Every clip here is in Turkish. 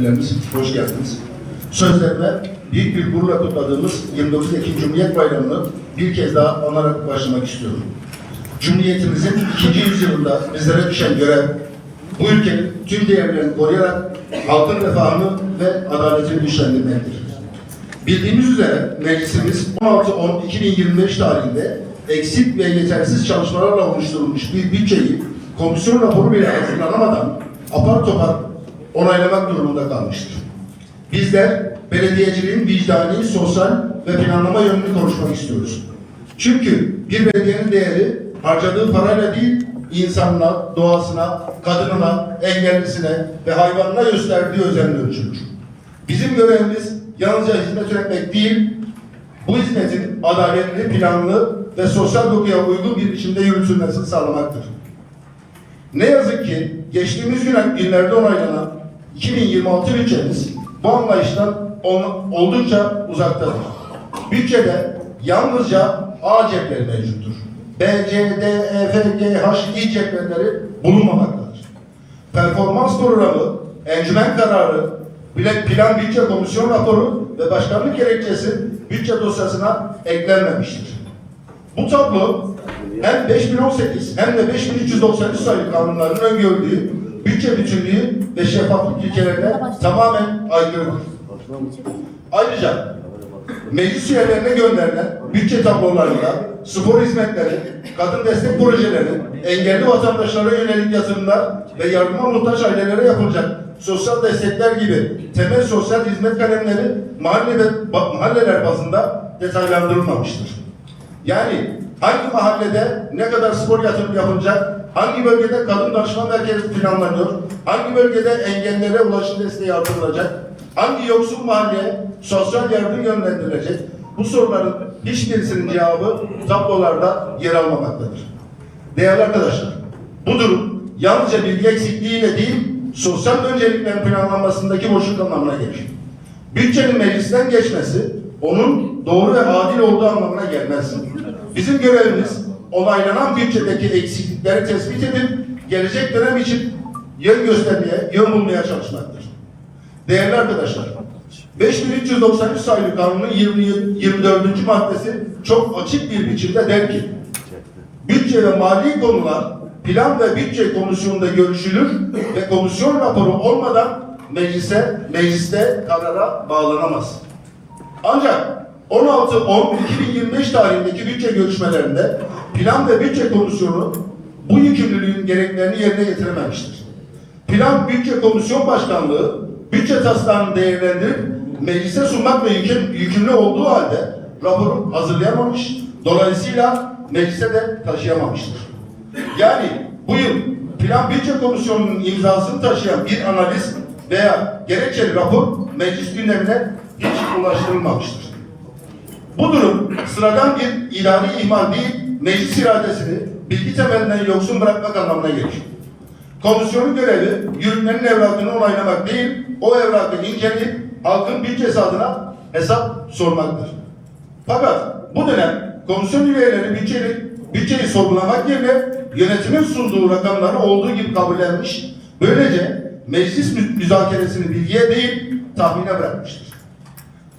misafirlerimiz, hoş geldiniz. Sözlerime büyük bir gururla kutladığımız 29 Ekim Cumhuriyet Bayramı'nı bir kez daha anarak başlamak istiyorum. Cumhuriyetimizin ikinci yüzyılında bizlere düşen görev, bu ülkenin tüm değerlerini koruyarak halkın refahını ve adaletini güçlendirmektir. Bildiğimiz üzere meclisimiz 16-10-2025 tarihinde eksik ve yetersiz çalışmalarla oluşturulmuş bir bütçeyi komisyon raporu bile hazırlanamadan apar topar onaylamak durumunda kalmıştır. Bizler belediyeciliğin vicdani, sosyal ve planlama yönünü konuşmak istiyoruz. Çünkü bir belediyenin değeri harcadığı parayla değil, insanına, doğasına, kadınına, engellisine ve hayvanına gösterdiği özenle ölçülür. Bizim görevimiz yalnızca hizmet üretmek değil, bu hizmetin adaletli, planlı ve sosyal dokuya uygun bir biçimde yürütülmesini sağlamaktır. Ne yazık ki geçtiğimiz gün- günlerde onaylanan 2026 bütçemiz bu anlayıştan ol- oldukça uzaktadır. Bütçede yalnızca A cepleri mevcuttur. B, C, D, E, F, G, H, I cepleri bulunmamaktadır. Performans programı, encümen kararı, plan bütçe komisyon raporu ve başkanlık gerekçesi bütçe dosyasına eklenmemiştir. Bu tablo hem 5018 hem de 5393 sayılı kanunların öngördüğü bütçe bütünlüğü ve şeffaflık ilkelerine tamamen aykırıdır. Ayrıca meclis üyelerine gönderilen bütçe tablolarında spor hizmetleri, kadın destek projeleri, engelli vatandaşlara yönelik yatırımlar ve yardıma muhtaç ailelere yapılacak sosyal destekler gibi temel sosyal hizmet kalemleri mahalle ve mahalleler bazında detaylandırılmamıştır. Yani hangi mahallede ne kadar spor yatırım yapılacak, hangi bölgede kadın danışma merkezi planlanıyor, hangi bölgede engellilere ulaşım desteği artırılacak, hangi yoksul mahalleye sosyal yardım yönlendirilecek, bu soruların hiçbirisinin cevabı tablolarda yer almamaktadır. Değerli arkadaşlar, bu durum yalnızca bilgi eksikliğiyle değil, sosyal önceliklerin planlanmasındaki boşluk anlamına gelir. Bütçenin meclisten geçmesi, onun doğru ve adil olduğu anlamına gelmez. Bizim görevimiz, onaylanan bütçedeki eksiklikleri tespit edip, gelecek dönem için yön göstermeye, yön bulmaya çalışmaktır. Değerli arkadaşlar, 5393 sayılı kanunun 20, 24. maddesi çok açık bir biçimde der ki, bütçe ve mali konular plan ve bütçe komisyonunda görüşülür ve komisyon raporu olmadan meclise, mecliste karara bağlanamaz. Ancak 16-10-2025 tarihindeki bütçe görüşmelerinde plan ve bütçe komisyonu bu yükümlülüğün gereklerini yerine getirememiştir. Plan Bütçe Komisyon Başkanlığı bütçe taslağını değerlendirip meclise sunmakla yüküm, yükümlü olduğu halde raporu hazırlayamamış, dolayısıyla meclise de taşıyamamıştır. Yani bu yıl Plan Bütçe Komisyonu'nun imzasını taşıyan bir analiz veya gerekçeli rapor meclis gündemine hiç ulaştırılmamıştır. Bu durum sıradan bir idari ihmal değil, meclis iradesini bilgi temelinden yoksun bırakmak anlamına gelir. Komisyonun görevi yürütmenin evrakını onaylamak değil, o evrakı inceleyip halkın bütçesi adına hesap sormaktır. Fakat bu dönem komisyon üyeleri bütçeyi, bütçeyi sorgulamak yerine yönetimin sunduğu rakamları olduğu gibi kabullenmiş, böylece meclis mü- müzakeresini bilgiye değil tahmine bırakmıştır.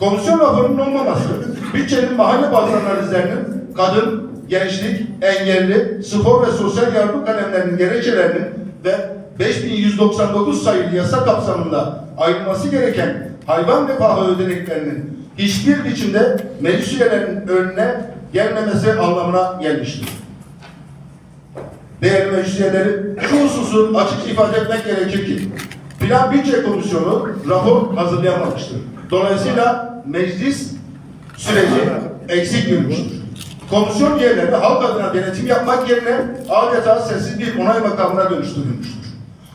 Komisyon raporunun olmaması, bütçenin mahalle bazı analizlerinin kadın, gençlik, engelli, spor ve sosyal yardım kalemlerinin gerekçelerinin ve 5199 sayılı yasa kapsamında ayrılması gereken hayvan refahı ödeneklerinin hiçbir biçimde meclis üyelerinin önüne gelmemesi anlamına gelmiştir. Değerli meclis üyeleri, şu hususu açık ifade etmek gerekir ki, Plan Bütçe Komisyonu rapor hazırlayamamıştır. Dolayısıyla meclis süreci eksik yürümüştür. Komisyon üyeleri halk adına denetim yapmak yerine adeta sessiz bir onay makamına dönüştürülmüştür.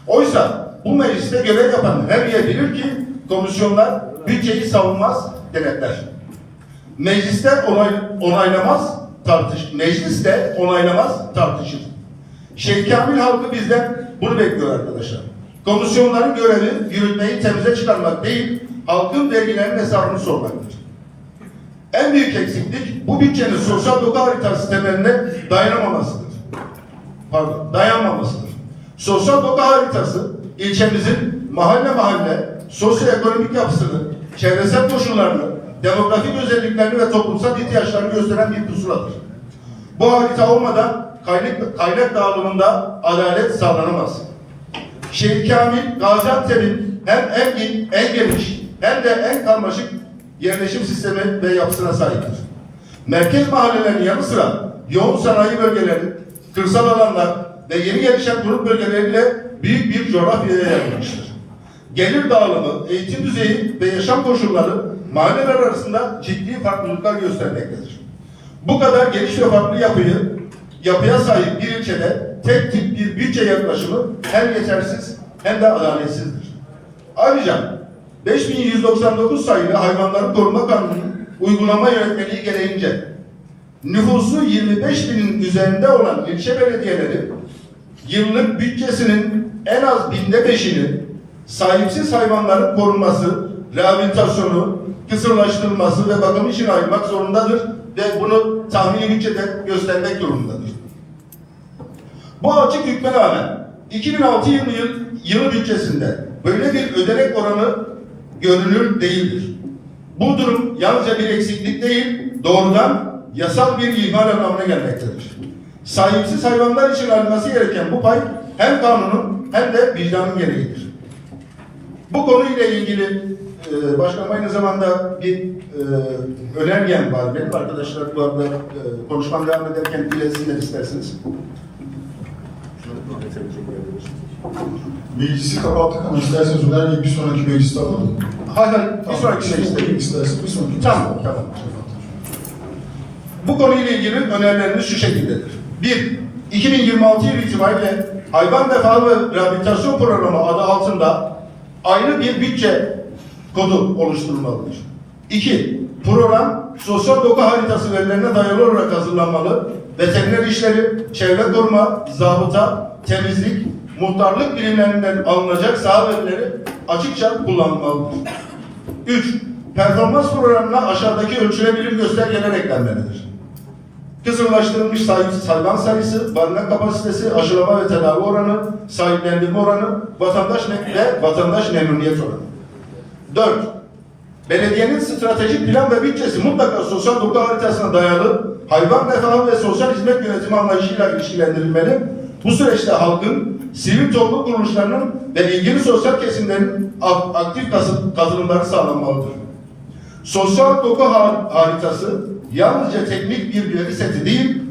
Oysa bu mecliste görev yapan her üye bilir ki komisyonlar bütçeyi savunmaz, denetler. Mecliste onay, onaylamaz, tartış, mecliste onaylamaz, tartışır. Şeyh Kamil halkı bizden bunu bekliyor arkadaşlar. Komisyonların görevi yürütmeyi temize çıkarmak değil, halkın vergilerinin hesabını sormaktır. En büyük eksiklik bu bütçenin sosyal doku haritası temeline dayanamamasıdır. Pardon, dayanmamasıdır. Sosyal doku haritası ilçemizin mahalle mahalle sosyoekonomik yapısını, çevresel koşullarını, demografik özelliklerini ve toplumsal ihtiyaçlarını gösteren bir pusuladır. Bu harita olmadan kaynak, kaynak dağılımında adalet sağlanamaz. Şehit Kamil, Gaziantep'in hem en, en geniş hem de en karmaşık yerleşim sistemi ve yapısına sahiptir. Merkez mahallelerinin yanı sıra yoğun sanayi bölgeleri, kırsal alanlar ve yeni gelişen grup bölgeleriyle büyük bir coğrafyaya yayılmıştır. Gelir dağılımı, eğitim düzeyi ve yaşam koşulları mahalleler arasında ciddi farklılıklar göstermektedir. Bu kadar geniş ve farklı yapıyı, yapıya sahip bir ilçede tek tip bir bütçe yaklaşımı hem yetersiz hem de adaletsizdir. Ayrıca 5199 sayılı Hayvanları Koruma Kanunu'nun uygulama yönetmeliği gereğince nüfusu 25 binin üzerinde olan ilçe belediyeleri yıllık bütçesinin en az binde beşini sahipsiz hayvanların korunması, rehabilitasyonu, kısırlaştırılması ve bakım için ayırmak zorundadır ve bunu tahmini bütçede göstermek durumundadır. Bu açık hükme rağmen 2006 yılı, yılı bütçesinde böyle bir ödenek oranı görünür değildir. Bu durum yalnızca bir eksiklik değil, doğrudan yasal bir ihmal anlamına gelmektedir. Sahipsiz hayvanlar için alınması gereken bu pay hem kanunun hem de vicdanın gereğidir. Bu konuyla ilgili e, başkanım aynı zamanda bir e, önergem var. Benim arkadaşlar bu arada e, konuşmam devam ederken iletsinler isterseniz. Meclisi kapattık ama isterseniz önergeyi bir sonraki mecliste alalım. Hayır, hayır, bir sonraki mecliste. İsterseniz bir sonraki Tamam, tamam. Bu konuyla ilgili önerilerimiz şu şekildedir. 1. 2026 yılı itibariyle hayvan defa ve rehabilitasyon programı adı altında ayrı bir bütçe kodu oluşturulmalıdır. 2. Program sosyal doku haritası verilerine dayalı olarak hazırlanmalı. Veteriner işleri, çevre koruma, zabıta, temizlik, muhtarlık birimlerinden alınacak saha verileri açıkça kullanılmalıdır. 3. Performans programına aşağıdaki ölçülebilir göstergeler eklenmelidir. Kısırlaştırılmış hayvan sayısı, barınak kapasitesi, aşılama ve tedavi oranı, sahiplendirme oranı, vatandaş ne- ve vatandaş memnuniyet oranı. 4. Belediyenin stratejik plan ve bütçesi mutlaka sosyal doku haritasına dayalı hayvan refahı ve sosyal hizmet yönetimi anlayışıyla ilişkilendirilmeli. Bu süreçte halkın, sivil toplum kuruluşlarının ve ilgili sosyal kesimlerin ak- aktif katı- katılımları sağlanmalıdır. Sosyal doku har- haritası yalnızca teknik bir veri seti değil,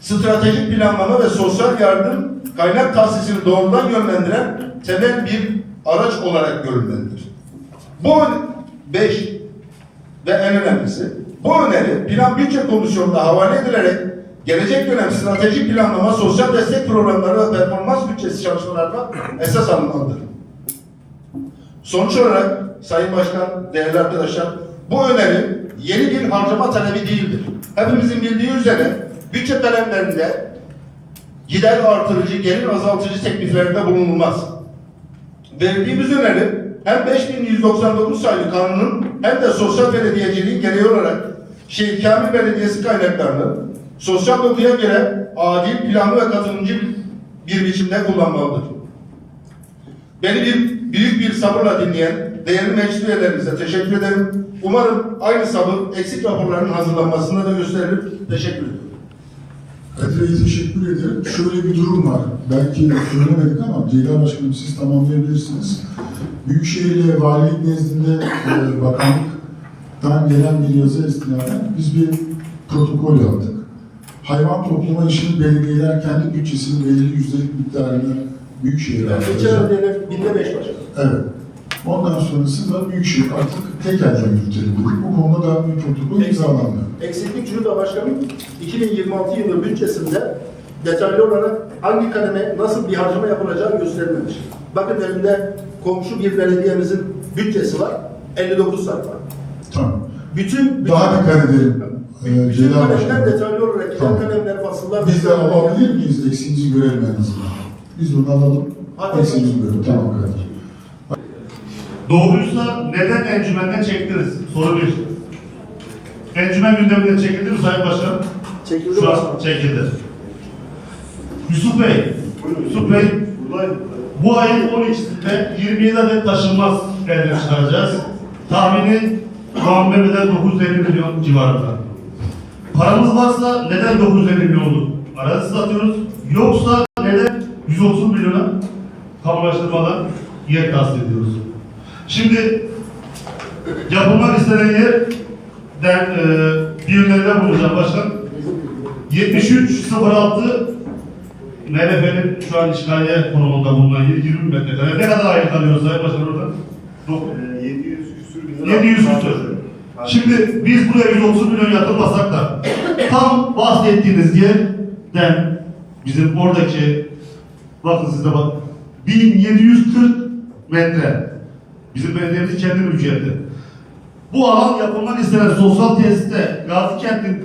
stratejik planlama ve sosyal yardım kaynak tahsisini doğrudan yönlendiren temel bir araç olarak görülmelidir. Bu 5 ve en önemlisi bu öneri plan bütçe komisyonunda havale edilerek gelecek dönem stratejik planlama, sosyal destek programları ve performans bütçesi çalışmalarına esas alınmalıdır. Sonuç olarak Sayın Başkan, değerli arkadaşlar, bu öneri yeni bir harcama talebi değildir. Hepimizin bildiği üzere bütçe kalemlerinde gider artırıcı, gelir azaltıcı tekliflerde bulunulmaz. Verdiğimiz öneri hem 5199 sayılı kanunun hem de sosyal belediyeciliğin gereği olarak Şehit Kamil Belediyesi kaynaklarını sosyal dokuya göre adil, planlı ve katılımcı bir biçimde kullanmalıdır. Beni bir büyük bir sabırla dinleyen değerli meclis üyelerimize teşekkür ederim. Umarım aynı sabır eksik raporların hazırlanmasında da gösterilir. Teşekkür ederim. Kadir Bey teşekkür ederim. Şöyle bir durum var. Belki söylemedik ama Ceyda Başkanım siz tamamlayabilirsiniz. Büyükşehir ile valilik nezdinde e, bakanlıktan gelen bir yazı istinaden biz bir protokol yaptık. Hayvan toplama işini belediyeler kendi bütçesinin belirli yüzdelik miktarını Büyükşehir'e aktaracak. binde beş başkanım. Evet. Ondan sonrası da Büyükşehir artık tek elden yürütelim dedik. Bu konuda da bir protokol imzalandı. Eksiklik şunu da başkanım, 2026 yılı bütçesinde detaylı olarak hangi kademe nasıl bir harcama yapılacağı gösterilmemiş. Bakın elimde komşu bir belediyemizin bütçesi var, 59 sayfa. Tamam. Bütün, Daha dikkat edelim. Kalemler Başkanım. detaylı olarak, tamam. kalemler, fasıllar... Biz de alabilir miyiz? Eksiğinizi görelim en azından. Biz bunu alalım. Hadi. Eksiğinizi görelim. Tamam kardeşim. Doğruysa neden encümenden çektiniz? Soru bir. Encümen gündeminden çekildi mi Sayın Başkanım? Çekildi Şu an çekildi. Yusuf Bey, Yusuf Bey, Bu ayın 12'sinde 27 adet taşınmaz elde çıkaracağız. Tahmini KMB'den 950 milyon civarında. Paramız varsa neden 950 milyonluk arazi satıyoruz? Yoksa neden 130 milyona kamulaştırmadan yer tahsil ediyoruz? Şimdi yapılmak istenen yerden e, bir öneride bulunacağım başkan. 7306 MLF'nin şu an işgaliye konumunda bulunan yer 20 metrekare. Ne kadar aylık alıyoruz Sayın Başkan orada? Dok- 700 küsür bin lira. 700 küsur. Şimdi biz buraya 130 milyon yatırmasak da tam bahsettiğiniz yerden bizim oradaki bakın size bak 1740 metre bizim belediyemizin kendi mülkiyeti. Bu alan yapılmak istenen sosyal tesiste Gazi Kent'in